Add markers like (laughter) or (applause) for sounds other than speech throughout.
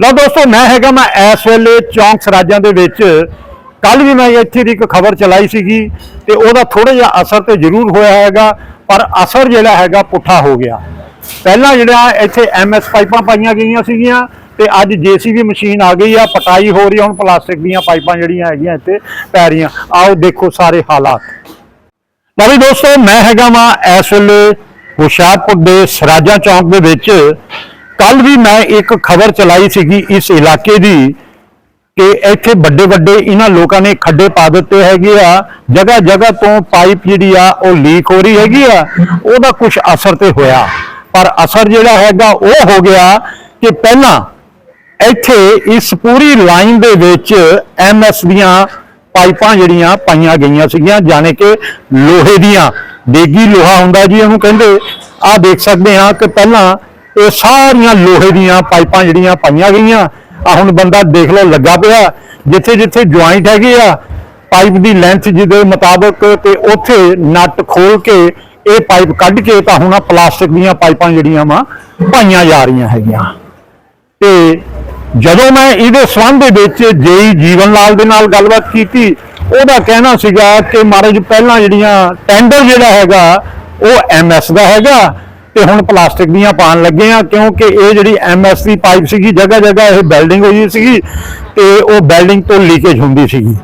ਲਓ ਦੋਸਤੋ, ਮੈਂ ਹੈਗਾ ਮੈਂ ਇਸ ਵੇਲੇ ਚੌਂਕ ਸਰਾਜਾਂ ਦੇ ਵਿੱਚ। ਕੱਲ ਵੀ ਮੈਂ ਇੱਥੇ ਦੀ ਇੱਕ ਖਬਰ ਚਲਾਈ ਸੀਗੀ ਤੇ ਉਹਦਾ ਥੋੜਾ ਜਿਹਾ ਅਸਰ ਤੇ ਜ਼ਰੂਰ ਹੋਇਆ ਹੈਗਾ, ਪਰ ਅਸਰ ਜਿਹੜਾ ਹੈਗਾ ਪੁੱਠਾ ਹੋ ਗਿਆ। ਪਹਿਲਾਂ ਜਿਹੜਾ ਇੱਥੇ ਐਮਐਸ ਪਾਈਪਾਂ ਪਾਈਆਂ ਗਈਆਂ ਸੀਗੀਆਂ ਤੇ ਅੱਜ ਜੀਸੀਬੀ ਮਸ਼ੀਨ ਆ ਗਈ ਆ, ਪਟਾਈ ਹੋ ਰਹੀ ਆ, ਹੁਣ ਪਲਾਸਟਿਕ ਦੀਆਂ ਪਾਈਪਾਂ ਜਿਹੜੀਆਂ ਹੈਗੀਆਂ ਇੱਥੇ ਪੈ ਰਹੀਆਂ। ਆਓ ਦੇਖੋ ਸਾਰੇ ਹਾਲਾਤ। ਲਓ ਵੀ ਦੋਸਤੋ, ਮੈਂ ਹੈਗਾ ਵਾਂ ਇਸ ਵੇਲੇ ਹੁਸ਼ਿਆਰਪੁਰ ਦੇ ਸਰਾਜਾ ਚੌਂਕ ਦੇ ਵਿੱਚ। ਕੱਲ ਵੀ ਮੈਂ ਇੱਕ ਖਬਰ ਚਲਾਈ ਸੀਗੀ ਇਸ ਇਲਾਕੇ ਦੀ ਕਿ ਇੱਥੇ ਵੱਡੇ ਵੱਡੇ ਇਹਨਾਂ ਲੋਕਾਂ ਨੇ ਖੱਡੇ ਪਾ ਦਿੱਤੇ ਹੈਗੇ ਆ। ਜਗ੍ਹਾ ਜਗ੍ਹਾ ਤੋਂ ਪਾਈਪ ਜਿਹੜੀ ਆ, ਉਹ ਲੀਕ ਹੋ ਰਹੀ ਹੈਗੀ ਆ। ਉਹਦਾ ਕੁਝ ਅਸਰ ਤੇ ਹੋਇਆ। ਪਰ ਅਸਰ ਜਿਹੜਾ ਹੈਗਾ, ਉਹ ਹੋ ਗਿਆ ਕਿ ਪਹਿਲਾਂ ਇੱਥੇ ਇਸ ਪੂਰੀ ਲਾਈਨ ਦੇ ਵਿੱਚ ਐਮਐਸ ਦੀਆਂ ਪਾਈਪਾਂ ਜਿਹੜੀਆਂ ਪਾਈਆਂ ਗਈਆਂ ਸੀਗੀਆਂ, ਜਾਣੇ ਕਿ ਲੋਹੇ ਦੀਆਂ। ਦੇਗੀ ਲੋਹਾ ਹੁੰਦਾ ਜੀ ਉਹਨੂੰ ਕਹਿੰਦੇ। ਆਹ ਦੇਖ ਸਕਦੇ ਹਾਂ ਕਿ ਪਹਿਲਾਂ ਇਹ ਸਾਰੀਆਂ ਲੋਹੇ ਦੀਆਂ ਪਾਈਪਾਂ ਜਿਹੜੀਆਂ ਪਾਈਆਂ ਗਈਆਂ ਆ ਹੁਣ ਬੰਦਾ ਦੇਖ ਲਓ, ਲੱਗਾ ਪਿਆ। ਜਿੱਥੇ ਜਿੱਥੇ ਜੁਆਇੰਟ ਹੈਗੇ ਆ, ਪਾਈਪ ਦੀ ਲੈਂਥ ਜਿਹਦੇ ਮੁਤਾਬਕ ਤੇ ਉੱਥੇ ਨਟ ਖੋਲ ਕੇ ਇਹ ਪਾਈਪ ਕੱਢ ਕੇ ਤਾਂ ਹੁਣ ਆਹ ਪਲਾਸਟਿਕ ਦੀਆਂ ਪਾਈਪਾਂ ਜਿਹੜੀਆਂ ਵਾ, ਪਾਈਆਂ ਜਾ ਰਹੀਆਂ ਹੈਗੀਆਂ। ਤੇ ਜਦੋਂ ਮੈਂ ਇਹਦੇ ਸੰਬੰਧ ਦੇ ਵਿੱਚ ਜੇਈ ਜੀਵਨ ਲਾਲ ਦੇ ਨਾਲ ਗੱਲਬਾਤ ਕੀਤੀ, ਉਹਦਾ ਕਹਿਣਾ ਸੀਗਾ ਕਿ ਮਹਾਰਾਜ, ਪਹਿਲਾਂ ਜਿਹੜੀਆਂ ਟੈਂਡਰ ਜਿਹੜਾ ਹੈਗਾ, ਉਹ ਐਮਐਸ ਦਾ ਹੈਗਾ ਤੇ ਹੁਣ ਪਲਾਸਟਿਕ ਦੀਆਂ ਪਾਣ ਲੱਗੇ ਆ, ਕਿਉਂਕਿ ਇਹ ਜਿਹੜੀ ਐਮਐਸ ਦੀ ਪਾਈਪ ਸੀਗੀ ਜਗ੍ਹਾ ਜਗ੍ਹਾ ਇਹ ਬਿਲਡਿੰਗ ਹੋਈ ਸੀਗੀ ਤੇ ਉਹ ਬਿਲਡਿੰਗ ਤੋਂ ਲੀਕੇਜ ਹੁੰਦੀ ਸੀਗੀ।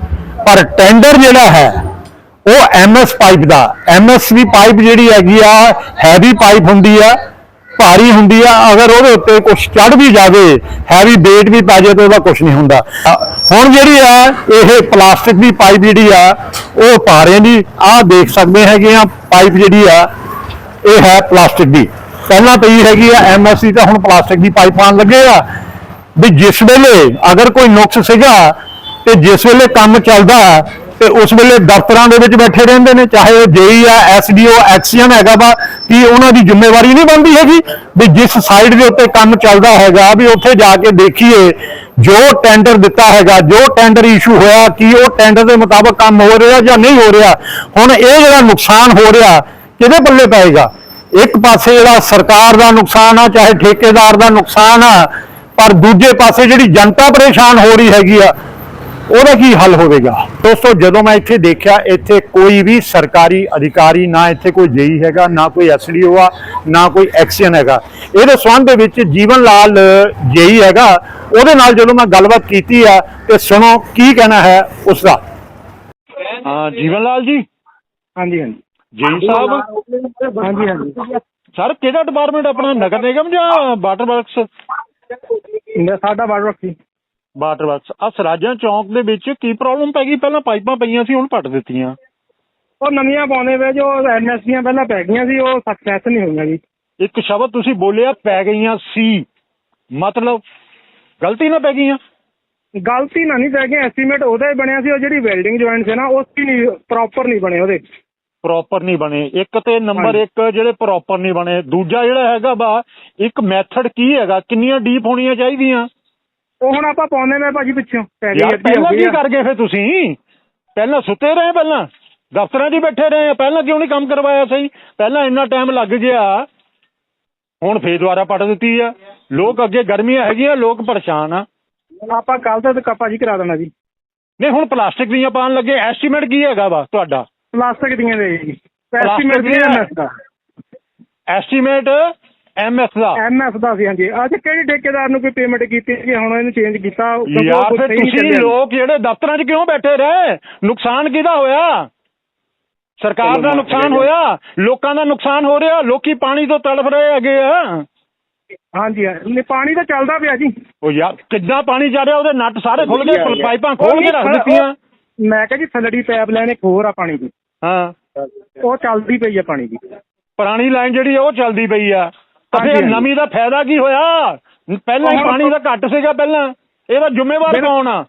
ਪਰ ਟੈਂਡਰ ਜਿਹੜਾ ਹੈ, ਉਹ ਐਮਐਸ ਪਾਈਪ ਦਾ ਐਮਐਸ ਦੀ ਪਾਈਪ ਜਿਹੜੀ ਹੈਗੀ ਆ ਹੈਵੀ ਪਾਈਪ ਹੁੰਦੀ ਆ, ਭਾਰੀ ਹੁੰਦੀ ਆ, ਅਗਰ ਉਹਦੇ ਉੱਤੇ ਕੁਝ ਚੜ ਵੀ ਜਾਵੇ ਹੈਵੀ weight ਵੀ ਪੈ ਜਾਵੇ ਤਾਂ ਉਹਦਾ ਕੁਝ ਨਹੀਂ ਹੁੰਦਾ। ਹੁਣ ਜਿਹੜੀ ਆ, ਇਹ ਪਲਾਸਟਿਕ ਦੀ ਪਾਈਪ ਜਿਹੜੀ ਆ, ਉਹ ਪਾ ਦੀ ਜੀ। ਆਹ ਦੇਖ ਸਕਦੇ ਹੈਗੇ ਆ ਪਾਈਪ ਜਿਹੜੀ ਆ ਇਹ ਹੈ ਪਲਾਸਟਿਕ ਦੀ। ਪਹਿਲਾਂ ਪਈ ਹੈਗੀ ਆ ਐਮਐਸਸੀ ਤਾਂ ਹੁਣ ਪਲਾਸਟਿਕ ਦੀ ਪਾਈਪ ਆਉਣ ਲੱਗੇ ਆ। ਵੀ ਜਿਸ ਵੇਲੇ ਅਗਰ ਕੋਈ ਨੁਕਸ ਸੀਗਾ, ਤੇ ਜਿਸ ਵੇਲੇ ਕੰਮ ਚੱਲਦਾ, ਤੇ ਉਸ ਵੇਲੇ ਦਫ਼ਤਰਾਂ ਦੇ ਵਿੱਚ ਬੈਠੇ ਰਹਿੰਦੇ ਨੇ, ਚਾਹੇ ਉਹ ਜੇਈ ਆ ਐਸਡੀਓ ਐਕਸੀਅਨ ਹੈਗਾ ਵਾ, ਕਿ ਉਹਨਾਂ ਦੀ ਜ਼ਿੰਮੇਵਾਰੀ ਨਹੀਂ ਬਣਦੀ ਹੈਗੀ? ਵੀ ਜਿਸ ਸਾਈਡ ਦੇ ਉੱਤੇ ਕੰਮ ਚੱਲਦਾ ਹੈਗਾ, ਵੀ ਉੱਥੇ ਜਾ ਕੇ ਦੇਖੀਏ, ਜੋ ਟੈਂਡਰ ਦਿੱਤਾ ਹੈਗਾ, ਜੋ ਟੈਂਡਰ ਇਸ਼ੂ ਹੋਇਆ, ਕੀ ਉਹ ਟੈਂਡਰ ਦੇ ਮੁਤਾਬਕ ਕੰਮ ਹੋ ਰਿਹਾ ਜਾਂ ਨਹੀਂ ਹੋ ਰਿਹਾ? ਹੁਣ ਇਹ ਜਿਹੜਾ ਨੁਕਸਾਨ ਹੋ ਰਿਹਾ ਕਿਹਦੇ ਪੱਲੇ ਪਏਗਾ? ਇੱਕ ਪਾਸੇ ਜਿਹੜਾ ਸਰਕਾਰ ਦਾ ਨੁਕਸਾਨ ਆ ਚਾਹੇ ਠੇਕੇਦਾਰ ਦਾ ਨੁਕਸਾਨ ਆ ਪਰ ਦੂਜੇ ਪਾਸੇ ਜਿਹੜੀ ਜਨਤਾ ਪਰੇਸ਼ਾਨ ਹੋ ਰਹੀ ਹੈਗੀ ਆ ਉਹਦਾ ਕੀ ਹੱਲ ਹੋਵੇਗਾ? ਦੋਸਤੋ ਜਦੋਂ ਮੈਂ ਇੱਥੇ ਦੇਖਿਆ ਇੱਥੇ ਕੋਈ ਵੀ ਸਰਕਾਰੀ ਅਧਿਕਾਰੀ ਨਾ ਇੱਥੇ ਕੋਈ ਜੇਈ ਹੈਗਾ ਨਾ ਕੋਈ ਐਸਡੀਓ ਆ ਨਾ ਕੋਈ ਐਕਸ਼ਨ ਹੈਗਾ। ਇਹਦੇ ਸੰਬੰਧ ਦੇ ਵਿੱਚ ਜੀਵਨ ਲਾਲ ਜੇਈ ਹੈਗਾ ਉਹਦੇ ਨਾਲ ਜਦੋਂ ਮੈਂ ਗੱਲਬਾਤ ਕੀਤੀ ਆ ਤੇ ਸੁਣੋ ਕੀ ਕਹਿਣਾ ਹੈ ਉਸ ਦਾ ਹਾਂ ਜੀਵਨ ਲਾਲ ਜੀ? ਹਾਂਜੀ ਹਾਂਜੀ। ਜੇਈ ਸਾਹਿਬ? ਹਾਂਜੀ ਹਾਂਜੀ। ਸਰ ਕਿਹੜਾ ਡਿਪਾਰਟਮੈਂਟ ਆਪਣਾ ਨਗਰ ਨਿਗਮ ਜਾਂ ਵਾਟਰ ਵਰਕਸ ਇਹ ਸਾਡਾ ਬਾੜ ਰੱਖੀ ਵਾਟਰ ਵਰਕਸ ਆ ਸਰਾਜਾਂ ਚੌਂਕ ਦੇ ਵਿੱਚ ਕੀ ਪ੍ਰੋਬਲਮ ਪੈ ਗਈ? ਪਹਿਲਾਂ ਪਾਈਪਾਂ ਪਈਆਂ ਸੀ ਹੁਣ ਪੱਟ ਦਿੱਤੀਆਂ। ਉਹ ਨਵੀਆਂ ਪਾਉਂਦੇ ਵੇ ਜੋ ਐਨਐਸਸੀਆਂ ਪਹਿਲਾਂ ਪੈ ਗਈਆਂ ਸੀ ਉਹ ਸਕਸੈਸ ਨਹੀਂ ਹੋਈਆਂ ਜੀ। ਇੱਕ ਸ਼ਬਦ ਤੁਸੀਂ ਬੋਲਿਆ ਪੈ ਗਈਆਂ ਸੀ। ਮਤਲਬ ਗਲਤੀ ਨਾ ਪੈ ਗਈਆਂ? ਗਲਤੀ ਨਾ ਨਹੀਂ ਪੈ ਗਈ ਐਸਟੀਮੇਟ ਉਹਦਾ ਹੀ ਬਣਿਆ ਸੀ ਉਹ ਜਿਹੜੀ ਵੈਲਡਿੰਗ ਜੁਆਇੰਟ ਸੀ ਨਾ ਉਹ ਸੀ ਨਹੀਂ ਪ੍ਰੋਪਰ ਨਹੀਂ ਬਣੇ ਉਹਦੇ। ਪ੍ਰੋਪਰ ਨਹੀਂ ਬਣੇ। ਇੱਕ ਤੇ ਨੰਬਰ ਹਾਂਜੀ। 1 ਜਿਹੜੇ ਪ੍ਰੋਪਰ ਨਹੀਂ ਬਣੇ। ਦੂਜਾ ਜਿਹੜਾ ਹੈਗਾ ਵਾ ਇੱਕ ਮੈਥਡ ਕੀ ਹੈਗਾ? ਕਿੰਨੀਆਂ ਡੀਪ ਹੋਣੀਆਂ ਚਾਹੀਦੀਆਂ? ਉਹ ਹੁਣ ਆਪਾਂ ਪਾਉਂਦੇ ਵੇ ਭਾਜੀ ਪਿੱਛੋਂ। ਯਾਰ ਪਹਿਲਾਂ ਕੀ। ਕਰ ਗਏ ਫੇ ਤੁਸੀਂ? ਪਹਿਲਾਂ ਸੁੱਤੇ ਰਹੇ ਪਹਿਲਾਂ? ਦਫ਼ਤਰਾਂ 'ਚ ਬੈਠੇ ਰਹੇ ਪਹਿਲਾਂ ਕਿਉਂ ਨਹੀਂ ਕੰਮ ਕਰਵਾਇਆ ਸਹੀ? ਪਹਿਲਾਂ ਇੰਨਾ ਟਾਈਮ ਲੱਗ ਗਿਆ। ਹੁਣ ਫੇਰ ਦੁਬਾਰਾ ਪੱਟ ਦਿੱਤੀ ਆ। ਲੋਕ ਅੱਗੇ ਗਰਮੀਆਂ ਹੈਗੀਆਂ ਲੋਕ ਪਰੇਸ਼ਾਨ ਆ। ਆਪਾਂ ਕੱਲ ਤੱਕ ਭਾਜੀ ਕਰਾ ਦੇਣਾ ਜੀ। ਨਹੀਂ ਹੁਣ ਪਲਾਸਟਿਕ ਦੀਆਂ ਪਾਣ ਲੱਗੇ। ਐਸਟੀਮੇਟ ਕੀ ਹੈਗਾ ਵਾ ਤੁਹਾਡਾ? ਪਲਾਸਟਿਕ ਦੀਆਂ ਦੇ ਜੀ। ਐਸਟੀਮੇਟ ਦੀ ਦੀਆਂ? ਐਮਐਸ ਦਾ। ਐਸਟੀਮੇਟ ਐਮਐਸ ਦਾ? ਐਮਐਸ ਦਾ ਸੀ ਹਾਂਜੀ। ਅੱਜ ਕਿਹੜੀ ਠੇਕੇਦਾਰ ਨੂੰ ਕੋਈ ਪੇਮੈਂਟ ਕੀਤੀ ਸੀ ਹੁਣ ਇਹਨੂੰ ਚੇਂਜ ਕੀਤਾ? ਕਿਉਂਕਿ ਯਾਰ ਫਿਰ ਸਹੀ ਨਹੀਂ ਤੁਸੀਂ ਚੱਲਿਆ। ਲੋਕ ਜਿਹੜੇ ਦਫ਼ਤਰਾਂ 'ਚ ਕਿਉਂ ਬੈਠੇ ਰਹੇ? ਨੁਕਸਾਨ ਕਿਹਦਾ ਹੋਇਆ? ਸਰਕਾਰ ਦਾ ਨੁਕਸਾਨ ਹੋਇਆ? ਲੋਕਾਂ ਦਾ ਨੁਕਸਾਨ ਹੋ ਰਿਹਾ? ਲੋਕੀ ਪਾਣੀ ਤੋਂ ਤੜਫ ਰਹੇ ਹੈਗੇ ਆ। ਹਾਂਜੀ ਹਾਂਜੀ। ਨਹੀਂ, ਪਾਣੀ ਤਾਂ ਚੱਲਦਾ ਪਿਆ ਜੀ। ਉਹ ਯਾਰ ਕਿੱਦਾਂ ਪਾਣੀ ਜਾ ਰਿਹਾ? ਉਹਦੇ ਨੱਟ ਸਾਰੇ ਖੁੱਲ ਗਏ ਪਾਈਪਾਂ ਖੋਲ ਕੇ ਰੱਖ ਦਿੱਤੀਆਂ। ਮੈਂ ਕਿਹਾ ਜੀ ਥੱਲੜੀ ਪਾਈਪ ਲਾਈਨ ਇੱਕ ਹੋਰ ਆ ਪਾਣੀ ਦੀ। ਹਾਂ। ਉਹ ਚੱਲਦੀ ਪਈ ਆ ਪਾਣੀ ਦੀ। ਪੁਰਾਣੀ ਲਾਈਨ ਜਿਹੜੀ ਆ ਉਹ ਚੱਲਦੀ ਪਈ ਆ। ਤਾਂ ਹਾਂਜੀ, ਫਿਰ ਹਾਂਜੀ। ਨਵੀਂ ਦਾ ਫਾਇਦਾ ਕੀ ਹੋਇਆ? ਪਹਿਲਾਂ ਹੀ ਪਾਣੀ ਦਾ ਘੱਟ ਸੀਗਾ ਪਹਿਲਾਂ। ਇਹਦਾ ਜ਼ਿੰਮੇਵਾਰ ਬਿਲਕੁਲ। ਕੌਣ ਆ?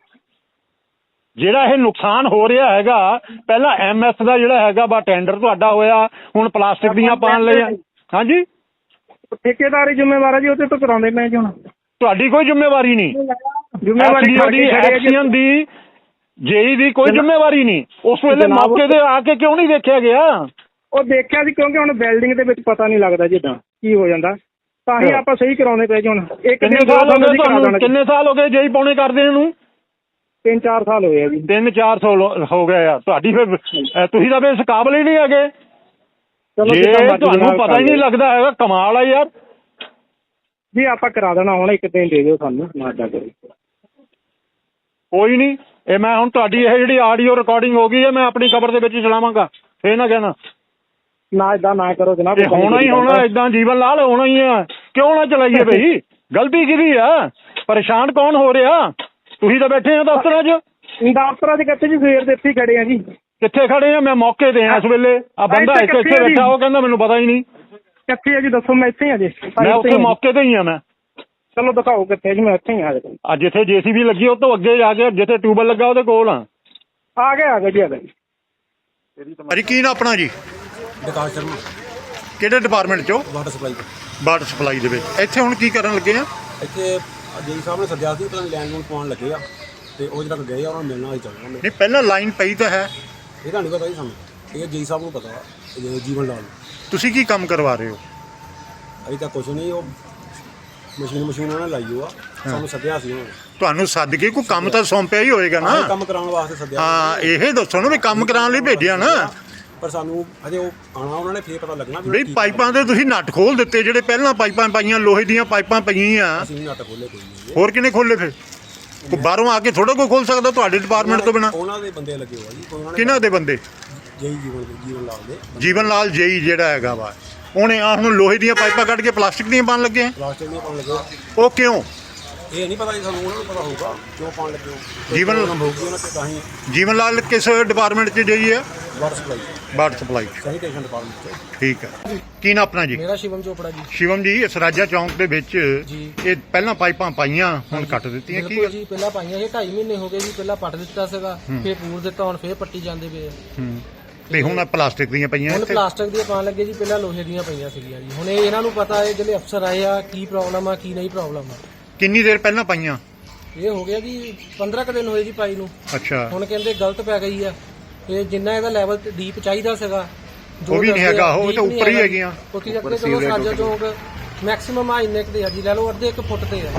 ਜਿਹੜਾ ਇਹ ਨੁਕਸਾਨ ਹੋ ਰਿਹਾ ਹੈਗਾ ਪਹਿਲਾਂ ਐਮਐਸ ਦਾ ਜਿਹੜਾ ਹੈਗਾ ਵਾ ਟੈਂਡਰ ਤੁਹਾਡਾ ਹੋਇਆ ਹੁਣ ਪਲਾਸਟਿਕ ਦੀਆਂ ਪਾਣ ਲਈ ਹਾਂਜੀ? ਠੇਕੇਦਾਰੀ ਜ਼ਿੰਮੇਵਾਰ ਆ ਜੀ ਉਹਦੇ ਤੋਂ ਕਰਾਉਂਦੇ ਪਏ ਜੀ ਹੁਣ। ਤੁਹਾਡੀ ਕੋਈ ਜ਼ਿੰਮੇਵਾਰੀ ਨਹੀਂ। ਜ਼ਿੰਮੇਵਾਰੀ। ਐਕਸੀਅਨ ਦੀ ਜੇਈ ਦੀ ਕੋਈ ਜ਼ਿੰਮੇਵਾਰੀ ਨਹੀਂ। ਉਸ ਵੇਲੇ ਜਨਾਬ- ਮੌਕੇ ਤੇ ਆ ਕੇ ਕਿਉਂ ਨਹੀਂ ਦੇਖਿਆ ਗਿਆ? ਉਹ ਦੇਖਿਆ ਸੀ ਕਿਉਂਕਿ ਹੁਣ ਬਿਲਡਿੰਗ ਦੇ ਵਿੱਚ ਪਤਾ ਨਹੀਂ ਲੱਗਦਾ ਜਿੱਦਾਂ ਕੀ ਹੋ ਜਾਂਦਾ। ਤਾਂ ਹੀ ਆਪਾਂ ਸਹੀ ਕਰਾਉਣੇ ਪਏ ਜੀ ਹੁਣ। ਇੱਕ ਕਿੰਨੇ ਦਿਨ ਸਾਲ ਹੋ ਗਏ ਤੁਹਾਨੂੰ? ਕਿੰਨੇ ਸਾਲ ਹੋ ਗਏ ਜੇਈ ਪਾਉਣੇ ਕਰਦੇ ਨੂੰ ਤਿੰਨ ਚਾਰ ਸਾਲ ਹੋਏ ਆ ਜੀ। 3-400 ਹੋ ਗਏ ਆ। ਤੁਹਾਡੀ ਫਿਰ ਤੁਸੀਂ ਤਾਂ ਇਸ ਕਾਬਲ ਹੀ ਨਹੀਂ ਹੈਗੇ। ਚਲੋ ਜੇ ਜਿੱਦਾਂ ਮਰਜ਼ੀ ਤੁਹਾਨੂੰ ਜਨਾਬ ਪਤਾ ਹੀ ਨਹੀਂ ਕਰ ਲੱਗਦਾ ਹੈਗਾ ਕਮਾਲ ਆ ਯਾਰ। ਜੀ ਆਪਾਂ ਕਰਾ ਦੇਣਾ ਹੁਣ ਇੱਕ ਦਿਨ ਦੇ ਦਿਓ ਸਾਨੂੰ ਨਾ ਜਾ ਕਰੀ ਕੋਈ ਨਹੀਂ ਇਹ ਮੈਂ ਹੁਣ ਤੁਹਾਡੀ ਇਹ ਜਿਹੜੀ ਆਡੀਓ ਰਿਕਾਰਡਿੰਗ ਹੋ ਗਈ ਹੈ ਮੈਂ ਆਪਣੀ ਕਬਰ ਦੇ ਵਿੱਚ ਚਲਾਵਾਂਗਾ ਫੇਰ ਨਾ ਕਹਿਣਾ। ਨਾ ਇਦਾਂ ਨਾ ਕਰੋ ਜਨਾਬ ਇਹ ਹੋਣਾ ਹੀ ਹੋਣਾ ਇਦਾਂ ਜੀਵਨ ਲਾਲ ਹੋਣਾ ਹੀ ਆ। ਕਿਉਂ ਨਾ ਚਲਾਈਏ (laughs) ਬਈ ਗਲਤੀ ਕਿਹਦੀ ਆ? ਪਰੇਸ਼ਾਨ ਕੌਣ ਹੋ ਰਿਹਾ? ਤੁਸੀਂ ਤਾਂ ਬੈਠੇ ਆ ਦਫ਼ਤਰਾਂ 'ਚ। ਦਫ਼ਤਰਾਂ 'ਚ ਕਿੱਥੇ ਜੀ? ਦੇ ਇੱਥੇ ਹੀ ਖੜੇ ਆ ਜੀ। ਕਿੱਥੇ ਖੜੇ ਆ? ਮੈਂ ਮੌਕੇ ਤੇ ਆ ਇਸ ਵੇਲੇ। ਆ ਬੰਦਾ ਇੱਥੇ? ਬੈਠਾ ਉਹ ਕਹਿੰਦਾ ਮੈਨੂੰ ਪਤਾ ਹੀ ਨਹੀਂ। ਕਿੱਥੇ ਆ ਜੀ? ਦੱਸੋ ਮੈਂ ਇੱਥੇ ਹੀ ਆ ਜੀ। ਮੈਂ ਉੱਥੇ ਮੌਕੇ ਤੇ ਹੀ ਆ ਮੈਂ। ਚਲੋ ਦਿਖਾਓ ਕਿੱਥੇ ਜੀ ਮੈਂ ਇੱਥੇ ਹੀ ਆ ਜੀ ਆ ਜਿੱਥੇ ਜੀਸੀਬੀ ਲੱਗੀ ਉਹ ਤੋਂ ਅੱਗੇ ਜਾ ਕੇ ਜਿੱਥੇ ਟਿਊਬਲ ਲੱਗਾ ਉਹਦੇ ਕੋਲ ਆ। ਆ ਗਏ ਆ ਗਏ ਜੀ ਆ ਗਏ ਅਰੇ ਕੀ ਨਾ ਆਪਣਾ ਜੀ? ਵਿਕਾਸ ਸ਼ਰਮਾ। ਕਿਹੜੇ ਡਿਪਾਰਟਮੈਂਟ ਚੋਂ? ਵਾਟਰ ਸਪਲਾਈ ਤੋਂ। ਵਾਟਰ ਸਪਲਾਈ ਦੇ ਵਿੱਚ। ਇੱਥੇ ਹੁਣ ਕੀ ਕਰਨ ਲੱਗੇ ਆ? ਇੱਥੇ ਜੀ ਸਾਹਿਬ ਨੇ ਸੱਦਿਆ ਸੀ ਪਤਾ ਨਹੀਂ ਲੈਂਡ ਨੂੰ ਪਾਉਣ ਲੱਗੇ ਆ ਤੇ ਉਹ ਜਿਹੜਾ ਗਏ ਆ ਉਹਨਾਂ ਨੂੰ ਮਿਲਣਾ ਹੀ ਚਾਹੁੰਦਾ ਮੈਂ ਨਹੀਂ ਪਹਿਲਾਂ ਲਾਈਨ ਪਈ ਤਾਂ ਹੈ। ਇਹ ਤਾਂ ਨਹੀਂ ਪਤਾ ਜੀ ਸਾਨੂੰ। ਇਹ ਜੀ ਸਾਹਿਬ ਨੂੰ ਪਤਾ ਵਾ, ਇਹ ਜੀਵਨ ਲਾਲ ਨੂੰ। ਤੁਸੀਂ ਕੀ ਕੰਮ ਕਰਵਾ ਰਹੇ ਹੋ? ਅਜੇ ਤਾਂ ਕੁਛ ਨਹੀਂ ਉਹ ਮਸ਼ੀਨ ਮਸ਼ੀਨ ਉਹਨਾਂ ਨੇ ਲਾਈ ਹੋਆ ਸਾਨੂੰ ਸੱਦਿਆ ਸੀ ਉਹਨਾਂ ਨੇ। ਤੁਹਾਨੂੰ ਸੱਦ ਕੇ ਕੋਈ ਕੰਮ ਤਾਂ ਸੌਂਪਿਆ ਹੀ ਹੋਏਗਾ ਨਾ। ਕੰਮ ਕਰਾਉਣ ਵਾਸਤੇ ਸੱਦਿਆ ਹਾਂ ਇਹ ਦੱਸੋ ਨਾ ਵੀ ਕੰਮ ਕਰਾਉਣ ਲਈ ਭੇਜਿਆ ਨਾ। ਪਰ ਸਾਨੂੰ ਅਜੇ ਉਹ ਆਣਾ ਉਹਨਾਂ ਨੇ ਫੇਰ ਪਤਾ ਲੱਗਣਾ ਵੀ ਕੀ ਪਾਈਪਾਂ ਦੇ ਤੁਸੀਂ ਨੱਟ ਖੋਲ ਦਿੱਤੇ ਜਿਹੜੇ ਪਹਿਲਾਂ ਪਾਈਪਾਂ ਪਾਈਆਂ ਲੋਹੇ ਦੀਆਂ ਪਾਈਪਾਂ ਪਈਆਂ ਅਸੀਂ ਨਾਟਕ ਖੋਲੇ ਕੋਈ ਨਹੀਂ। ਹੋਰ ਕਿਨੇ ਖੋਲੇ ਫਿਰ? ਕੋਈ ਬਾਹਰੋਂ ਆ ਕੇ ਥੋੜਾ ਕੋਈ ਖੋਲ ਸਕਦਾ ਤੁਹਾਡੇ ਡਿਪਾਰਟਮੈਂਟ ਤੋਂ ਬਿਨਾ? ਉਹਨਾਂ ਦੇ ਬੰਦੇ ਲੱਗੇ ਹੋਆ ਜੀ ਕੋਈ ਉਹਨਾਂ ਨੇ ਕਿਹਨਾਂ ਦੇ ਬੰਦੇ? ਜਈ ਜੀਵਨ ਜੀਵਨ ਲਾਲ ਦੇ। ਜੀਵਨ ਲਾਲ ਜੇਈ ਜਿਹੜਾ ਹੈਗਾ ਵਾ। ਉਹਨੇ ਆ ਹੁਣ ਲੋਹੇ ਦੀਆਂ ਪਾਈਪਾਂ ਕੱਢ ਕੇ ਪਲਾਸਟਿਕ ਦੀਆਂ ਪਾਉਣ ਲੱਗੇ ਆ। ਪਲਾਸਟਿਕ ਨਹੀਂ ਪਾਉਣ ਲੱਗੇ ਉਹ ਕਿਉਂ? ਇਹ ਨਹੀਂ ਪਤਾ ਜੀ ਸਾਨੂੰ ਉਹਨਾਂ ਨੂੰ ਪਤਾ ਹੋਊਗਾ ਕਿਉਂ ਪਾਉਣ ਲੱਗੇ ਹੋ। ਜੀਵਨ- ਪ੍ਰੋਬਲਮ ਹੋਊਗੀ ਉਹਨਾਂ ਤੇ ਤਾਂ ਹੀ ਜੀਵਨ ਲਾਲ ਕਿਸ ਡਿਪਾਰਟਮੈਂਟ 'ਚ ਜਈ ਹੈ water supply water supply sanitation department ਚ। ਠੀਕ ਹੈ ਕੀ ਨਾ ਆਪਣਾ ਜੀ? ਮੇਰਾ ਸ਼ਿਵਮ ਚੋਪੜਾ ਜੀ। ਸ਼ਿਵਮ ਜੀ ਇਸ ਰਾਜਾ ਚੌਂਕ ਦੇ ਵਿੱਚ ਜੀ। ਇਹ ਪਹਿਲਾਂ ਪਾਈਪਾਂ ਪਾਈਆਂ ਹੁਣ ਕੱਟ ਦਿੱਤੀਆਂ ਕੀ ਬਿਲਕੁਲ ਜੀ ਪਹਿਲਾਂ ਪਾਈਆਂ ਇਹ 2.5 ਮਹੀਨੇ ਹੋ ਗਏ ਜੀ ਪਹਿਲਾਂ ਪੱਟ ਦਿੱਤਾ ਸੀਗਾ ਫੇਰ ਪੂਰ ਦਿੱਤਾ ਹੁਣ ਫੇਰ ਪੱਟੀ ਜਾਂਦੇ ਪਏ ਆ। ਹੂੰ। ਤੇ ਹੁਣ ਆਹ ਪਲਾਸਟਿਕ ਦੀਆਂ ਪਈਆਂ ਹੁਣ ਇੱਥੇ। ਪਲਾਸਟਿਕ ਦੀਆਂ ਪਾਣ ਲੱਗੇ ਜੀ ਪਹਿਲਾਂ ਲੋਹੇ ਦੀਆਂ ਪਈਆਂ ਸੀਗੀਆਂ ਜੀ। ਹੁਣ ਇਹ ਇਹਨਾਂ ਨੂੰ ਪਤਾ ਹੈ ਜਿਹੜੇ ਅਫਸਰ ਆਏ ਆ ਕੀ ਪ੍ਰੋਬਲਮ ਆ ਕੀ ਨਹੀਂ ਪ੍ਰੋਬਲਮ ਆ। ਕਿੰਨੀ ਦੇਰ ਪਹਿਲਾਂ ਪਾਈਆਂ? ਇਹ ਹੋ ਗਿਆ ਜੀ 15 ਕੁ ਦਿਨ ਹੋਏ ਜੀ ਪਾਈ ਨੂੰ। ਅੱਛਾ। ਹੁਣ ਕਹਿੰਦੇ ਗਲਤ ਪੈ ਗਈ ਆ। ਇਹ ਜਿੰਨਾ ਇਹਦਾ ਲੈਵਲ ਡੀਪ ਚਾਹੀਦਾ ਸੀਗਾ ਉਹ ਵੀ ਨਹੀਂ ਆ, ਹੈਗਾ, ਉਹ deep ਤਾਂ ਨਹੀਂ ਉੱਪਰ ਹੀ ਹੈਗਾ। ਹੈਗੀਆਂ। ਉੱਥੇ ਜਾ ਕੇ ਚਲੋ ਸਾਜਾ ਚੌਂਕ ਮੈਕਸਿਮਮ ਆ ਇੰਨੇ ਕੁ ਤੇ ਆ ਜੀ ਲੈ ਲਓ ਅੱਧੇ ਇੱਕ ਫੁੱਟ ਤੇ ਆ।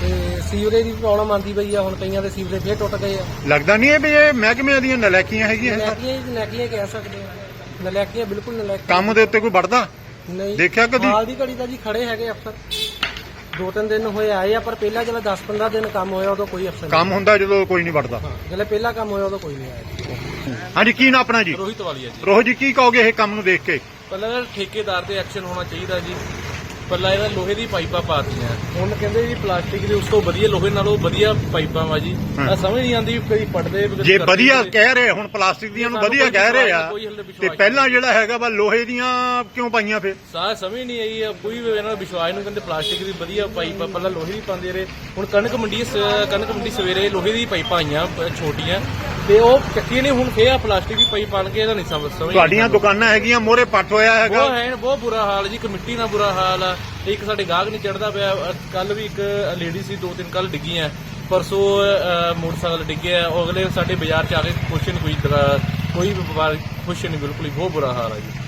ਤੇ ਸੀਵਰੇਜ ਦੀ ਪ੍ਰੋਬਲਮ ਆਂਦੀ ਪਈ ਆ ਹੁਣ ਕਈਆਂ ਦੇ ਸੀਵਰੇਜ ਫੇਰ ਟੁੱਟ ਗਏ ਆ। ਲੱਗਦਾ ਨਹੀਂ ਹੈ ਵੀ ਇਹ ਮਹਿਕਮੇ ਦੀਆਂ ਨਲਾਇਕੀਆਂ ਹੈਗੀਆਂ? ਇਹ। ਨਲੈਕੀਆਂ ਹੀ ਨਲੈਕੀਆਂ ਕਹਿ ਸਕਦੇ ਆ। ਨਲੈਕੀਆਂ ਬਿਲਕੁਲ ਨਲੈਕੀਆਂ। ਕੰਮ ਦੇ ਉੱਤੇ ਕੋਈ ਵੜਦਾ ਨਹੀਂ। ਦੇਖਿਆ ਕਦੀ? ਹਾਲ ਦੀ ਘੜੀ ਤਾਂ ਜੀ ਖੜੇ ਹੈਗੇ ਅਫਸਰ। ਦੋ ਤਿੰਨ ਦਿਨ ਹੋਏ ਆਏ ਆ ਪਰ ਪਹਿਲਾਂ ਜਦੋਂ 10 15 ਦਿਨ ਕੰਮ ਹੋਇਆ ਉਦੋਂ ਕੋਈ ਅਫਸਰ ਨਹੀਂ ਕੰਮ ਹੁੰਦਾ ਜਦੋਂ ਕੋਈ ਨਹੀਂ ਵੜਦਾ ਜਦੋਂ ਪਹਿਲਾਂ ਕੰਮ ਹੋਇਆ ਉਦੋਂ ਕੋਈ ਨਹੀਂ ਆਇਆ। ਹਾਂਜੀ ਕੀ ਨਾ ਆਪਣਾ ਜੀ? ਰੋਹਿਤ ਵਾਲੀਆ ਜੀ। ਰੋਹ ਜੀ ਕੀ ਕਹੋਗੇ ਇਹ ਕੰਮ ਨੂੰ ਦੇਖ ਕੇ? ਪਹਿਲਾਂ ਤਾਂ ਠੇਕੇਦਾਰ ਤੇ ਐਕਸ਼ਨ ਹੋਣਾ ਚਾਹੀਦਾ ਜੀ। ਪਹਿਲਾਂ ਇਹਦਾ ਲੋਹੇ ਦੀ ਪਾਈਪਾਂ ਪਾਤੀਆਂ। ਹੁਣ ਕਹਿੰਦੇ ਜੀ ਪਲਾਸਟਿਕ ਦੇ ਉਸ ਤੋਂ ਵਧੀਆ ਲੋਹੇ ਨਾਲੋਂ ਵਧੀਆ ਪਾਈਪਾਂ ਵਾ ਜੀ। ਆ ਸਮਝ ਨਹੀਂ ਆਉਂਦੀ ਵੀ ਕਦੀ ਪੜਦੇ ਜੇ ਵਧੀਆ। ਕਹਿ ਰਹੇ ਹੁਣ ਪਲਾਸਟਿਕ ਦੀਆਂ ਨੂੰ ਵਧੀਆ ਕਹਿ ਰਹੇ ਆ ਤੇ ਪਹਿਲਾਂ ਜਿਹੜਾ ਹੈਗਾ ਵਾ ਲੋਹੇ ਦੀਆਂ ਕਿਉਂ ਪਾਈਆਂ ਫਿਰ? ਸਾਹ ਸਮਝ ਨਹੀਂ ਆਈ ਆ, ਕੋਈ ਵੀ ਇਹਨਾਂ ਦਾ ਵਿਸ਼ਵਾਸ ਨੂੰ ਕਹਿੰਦੇ ਪਲਾਸਟਿਕ ਦੀ ਵਧੀਆ ਪਾਈਪ ਪਹਿਲਾਂ ਲੋਹੇ ਦੀ ਪਾਉਂਦੇ ਰਹੇ। ਹੁਣ ਕਣਕ ਮੰਡੀ ਕਣਕ ਮੰਡੀ ਸਵੇਰੇ ਲੋਹੇ ਦੀ ਪਾਈਪਾਂ ਆਈਆਂ ਛੋਟੀਆਂ। ਤੇ ਉਹ ਚੱਕੀਆਂ ਨਹੀਂ ਹੁਣ ਫੇਰ ਆ ਪਲਾਸਟਿਕ ਦੀ ਪਾਈਪ ਪਾਣ ਕੇ ਇਹਦਾ ਨਹੀਂ ਸਮਝ ਸਮਝ ਤੁਹਾਡੀਆਂ ਦੁਕਾਨਾਂ ਹੈਗੀਆਂ ਮੋਰੇ ਪੱਟ ਹੋਇਆ ਹੈਗਾ। ਬਹੁਤ ਹੈ ਬਹੁਤ ਬੁਰਾ ਹਾਲ ਜੀ ਕਮੇਟੀ ਦਾ ਬੁਰਾ ਹਾਲ ਆ। ਇੱਕ ਸਾਡੇ ਗਾਹਕ ਨਹੀਂ ਚੜਦਾ ਪਿਆ। ਕੱਲ ਵੀ ਇੱਕ ਲੇਡੀ ਸੀ ਦੋ ਤਿੰਨ ਕੱਲ ਡਿੱਗੀਆਂ। ਪਰਸੋਂ ਮੋਟਰਸਾਈਕਲ ਡਿੱਗਿਆ। ਉਹ ਅਗਲੇ ਸਾਡੇ ਬਾਜ਼ਾਰ ਚ ਆ ਕੇ ਖੁਸ਼ ਨਹੀਂ ਕੋਈ ਕੋਈ ਵੀ ਵਪਾਰ ਖੁਸ਼ ਨਹੀਂ ਬਿਲਕੁਲ ਹੀ ਬਹੁਤ ਬੁਰਾ ਹਾਲ ਆ ਜੀ।